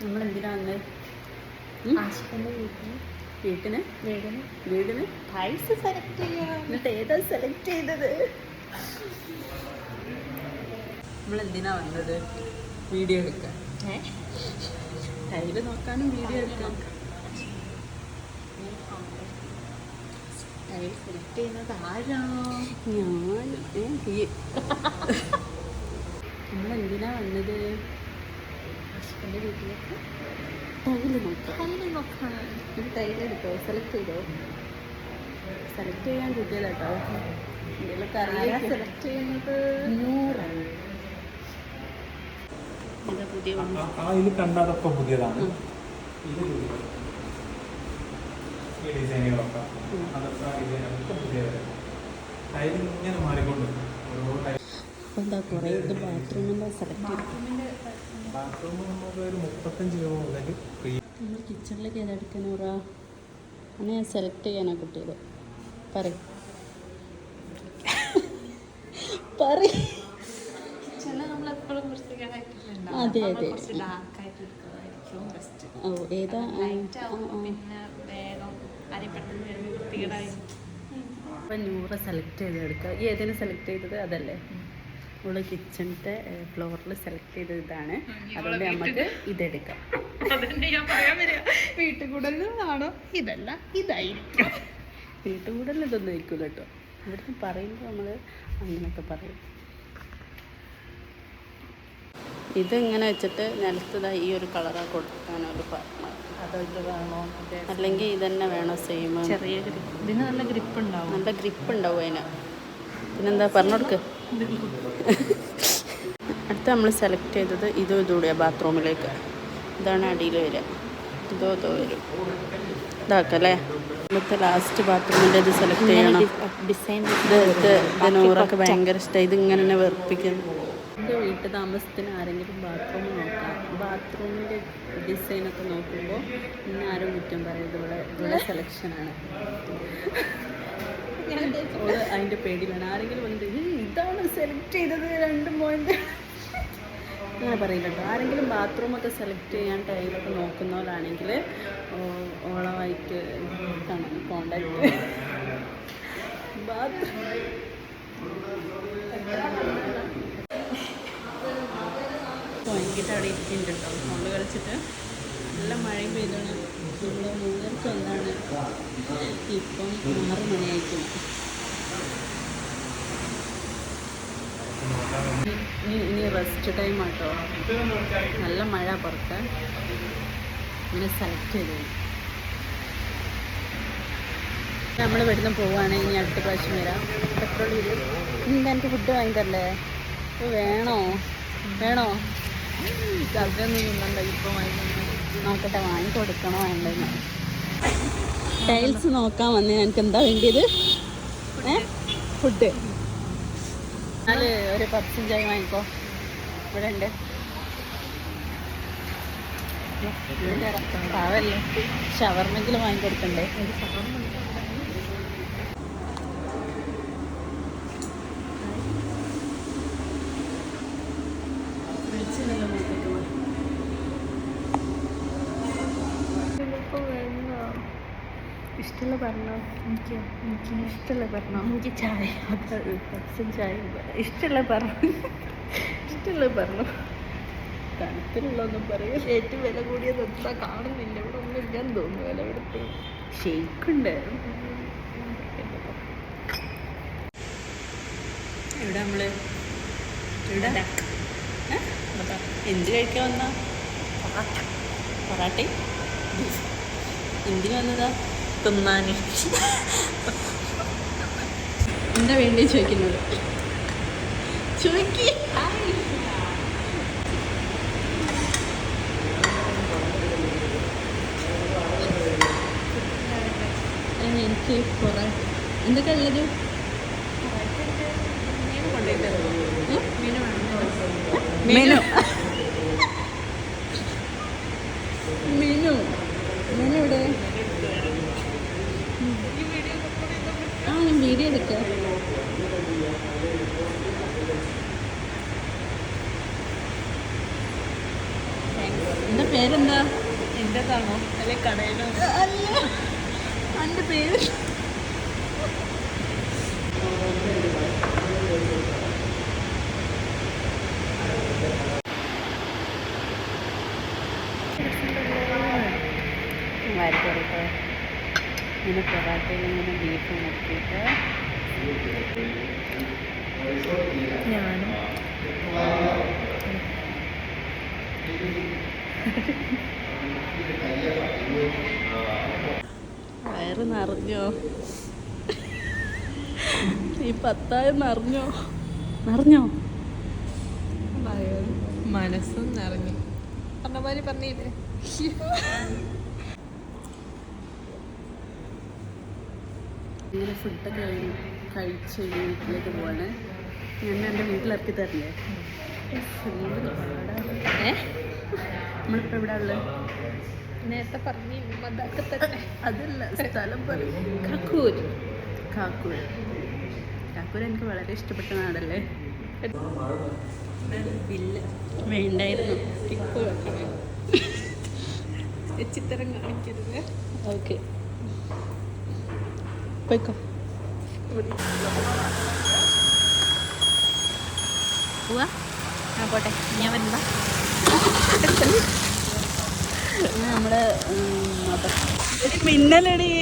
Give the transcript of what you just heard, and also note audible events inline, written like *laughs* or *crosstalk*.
നമ്മൾ എന്തിനാ വന്ന് ആശുപത്രി വീട്ടിൽ വീട്ടിന് വീടിന്. വീടിന്? പൈസ സെലക്ട് ചെയ്യാം എന്നിട്ട് ഏതാ സെലക്ട് ചെയ്തത്? നമ്മൾ എന്തിനാ വന്നത്? വീഡിയോ എടുക്കാൻ. ടൈൽ നോക്കാനും വീഡിയോ എടുക്കാം ടൈൽ സെലക്ട് ചെയ്യുന്നത് ആരാണോ ഞാൻ നമ്മൾ എന്തിനാ വന്നത്? ആശുപത്രി വീട്ടിലേക്ക് തൈൽ നോക്കാം. കല്ല് നോക്കാം ഒരു തൈൽ എടുത്തോ? സെലക്ട് ചെയ്തോ? സെലക്ട് ചെയ്യാൻ കിട്ടിയല്ലോ കേട്ടോ എന്തെങ്കിലുമൊക്കെ അറിയാം. സെലക്ട് ചെയ്യുന്നത്? നൂറാണ് ഇത് കണ്ടതൊക്കെ പുതിയതാണ്. ഇത്. ഈ ഡിസൈനുകളൊക്കെ. അതൊക്കെ ഡിസൈനൊക്കെ പുതിയത് ടൈൽ ഇങ്ങനെ മാറിക്കൊണ്ട് ഓരോ ടൈൽ എന്താ കുറേ ഇത് ബാത്റൂമിന്റെ സെലക്ട് ചെയ്തു. ബാത്റൂം നമുക്ക് ഒരു മുപ്പത്തഞ്ച് രൂപ മുതൽ ഫ്രീ. നമ്മൾ കിച്ചണിലേക്ക് ഏതാ എടുക്കണൂറാ അങ്ങനെ ഞാൻ സെലക്ട് ചെയ്യാനാ കുട്ടിയത്. പറ അതെ, അതെ. ഓ ഏതാ? അപ്പം നൂറ് സെലക്ട് ചെയ്ത് എടുക്കുക ഈ ഏതിനെ സെലക്ട് ചെയ്തത് അതല്ലേ? നമ്മൾ കിച്ചണിന്റെ ഫ്ലോറിൽ സെലക്ട് ചെയ്ത ഇതാണ്. അതുകൊണ്ട് നമുക്ക് ഇതെടുക്കാം. അതന്നെ ഞാൻ പറയാൻ വരിക വീട്ടിൽ കൂടുതലാണോ ഇതല്ല ഇതായിരിക്കും. വീട്ടുകൂടൽ ഇതൊന്നും ആയിരിക്കില്ല കേട്ടോ. ഇവിടുന്ന് പറയുമ്പോൾ നമ്മൾ അങ്ങനെയൊക്കെ പറയും. ഇതെങ്ങനെ വെച്ചിട്ട് നിലത്തതായി ഈ ഒരു കളറാണ് അല്ലെങ്കിൽ ഇത് അല്ലെങ്കിൽ ഇതന്നെ വേണം സെയിം ചെറിയ ഗ്രിപ്പ് ഇതിന് നല്ല ഗ്രിപ്പ് ഉണ്ടാവും. നല്ല ഗ്രിപ്പ് ഉണ്ടാവും അതിന്. പിന്നെന്താ പറഞ്ഞു കൊടുക്ക്. അടുത്ത നമ്മൾ സെലക്ട് ചെയ്തത് ഇതോ ഇതൂടെ ബാത്റൂമിലേക്ക് ഇതാണ് അടിയിൽ വരിക. ഇതോ ഇതോ വരും. ഇതാക്കല്ലേ ഇന്നത്തെ ലാസ്റ്റ് ബാത്റൂമിന്റെ ഇത് സെലക്ട് ചെയ്യണം. ഡിസൈൻ ഇത് നൂറൊക്കെ ഭയങ്കര ഇഷ്ടം. ഇത് ഇങ്ങനെ തന്നെ വെറുപ്പിക്കുന്നു. എന്റെ വീട്ടു താമസത്തിന് ആരെങ്കിലും ബാത്റൂം നോക്കാം. ബാത്റൂമിന്റെ ഡിസൈനൊക്കെ നോക്കുമ്പോൾ ഇന്ന് ആരും കുറ്റം പറയുന്നത് ഇവിടെ ഇവിടെ സെലക്ഷനാണ് *laughs* അതിന്റെ പേടിയിലാണ് ആരെങ്കിലും വന്നിട്ട് "ഏയ്, ഇതാണ് സെലക്ട് ചെയ്തത് രണ്ട് പോയിന്റ് അങ്ങനെ പറയില്ല കേട്ടോ ആരെങ്കിലും ബാത്റൂമൊക്കെ സെലക്ട് ചെയ്യാൻ ടൈലൊക്കെ നോക്കുന്നവരാണെങ്കിൽ ഓളമായിട്ട് കാണാം കോണ്ടാക്ട് ബാത്റൂം അവിടെ ഇരിക്കുന്നുണ്ട് കേട്ടോ. ഫോണിൽ കളിച്ചിട്ട്. നല്ല മഴയും പെയ്താണ് നമ്മൾ മൂന്നരക്ക് വന്നാണ്. ഇപ്പം ആറ് മണിയായിരിക്കും ഇനി ടൈം ആട്ടോ. നല്ല മഴ പുറത്ത്. ഇങ്ങനെ സെലക്ട് ചെയ്തു. നമ്മൾ ഇവിടുന്ന് പോവുകയാണെങ്കിൽ ഇനി അടുത്ത പ്രാവശ്യം വരാം. പെട്രോൾ വരും ഇന്ന് എനിക്ക് ഫുഡ് വാങ്ങി തരല്ലേ വേണോ? വേണോ? അതൊന്നും ഇന്നുണ്ട് ഇപ്പം വാങ്ങിക്കുന്നത് നോക്കട്ടെ. വാങ്ങി കൊടുക്കണോ വേണ്ടെന്ന്. ടൈൽസ് നോക്കാൻ വന്നേ എനിക്ക് എന്താ വേണ്ടിയത്? ഏ? ഫുഡ് ഒരു പപ്സും ചായ വാങ്ങിക്കോ. ഇവിടെ ഉണ്ട് പാവല്ലേ? ഷവർമെങ്കിലും വാങ്ങിക്കൊടുക്കണ്ടേ ഇഷ്ടമുള്ള പറഞ്ഞോ? എനിക്ക് എനിക്ക് ഇഷ്ടമുള്ള പറഞ്ഞോ? എനിക്ക് ചായ. പപ്സും ചായയും ഇഷ്ടമുള്ള പറഞ്ഞു? ഇഷ്ടമുള്ള പറഞ്ഞു. തണുപ്പിലുള്ളതൊന്നും പറയും ഏറ്റവും വില കൂടിയത് എന്താ കാണുന്നില്ല. ഇവിടെ ഒന്നും ഇല്ലാന്ന് തോന്നുന്നു വില കൊടുത്ത്. ഷെയ്ക്കുണ്ട് ഇവിടെ നമ്മൾ? ഇവിടെ? എന്ത് കഴിക്കാൻ വന്നാ? പൊറാട്ടി. എന്തിനു വന്നതാ? തിന്നാൻ എന്താ വേണ്ടി ചോദിക്കുന്നത്? ചോദിക്കേ. എനിക്ക് പൊറോട്ട എന്തൊക്കെ ഉള്ളത്? മെനു. മെനു. മെനു. ഇവിടെ ആ ഞാൻ വീഡിയോ എടുക്കാം. എന്റെ പേരെന്താ? എന്റേതാണോ? അല്ലെ കടയിലോ? അല്ല. എന്റെ പേര്. വാരിക്കോട്ടെ ഇങ്ങനെ പൊറാട്ടയിൽ ഇങ്ങനെ ബീഫ് മുക്കിയിട്ട് ഞാനും. വയറ് നിറഞ്ഞോ? ഈ പത്തായം നിറഞ്ഞോ? നിറഞ്ഞോ? മനസ്സും നിറഞ്ഞു. പറഞ്ഞ മാതിരി പറഞ്ഞില്ലേ ഇങ്ങനെ ഫുഡൊക്കെ കഴിഞ്ഞു കഴിച്ച് വീട്ടിലേക്ക് പോവാണ്. ഞാൻ എന്റെ വീട്ടിലിറക്കി തരില്ലേ? നമ്മളിപ്പോൾ എവിടെ ഉള്ളത് നേരത്തെ പറഞ്ഞു അതൊക്കെ തന്നെ. അതല്ല സ്ഥലം പറയും. കാക്കൂർ. കാക്കൂർ. കാക്കൂർ എനിക്ക് വളരെ ഇഷ്ടപ്പെട്ട നാടല്ലേ? ബില്ല് വേണ്ടായിരുന്നു. ചിത്രം കാണിക്കരുത്. ഓക്കെ. പോയിക്കോ. പോവാ ആ പോട്ടെ. ഞാൻ വരുമ്പോ നമ്മൾ മിന്നലടി.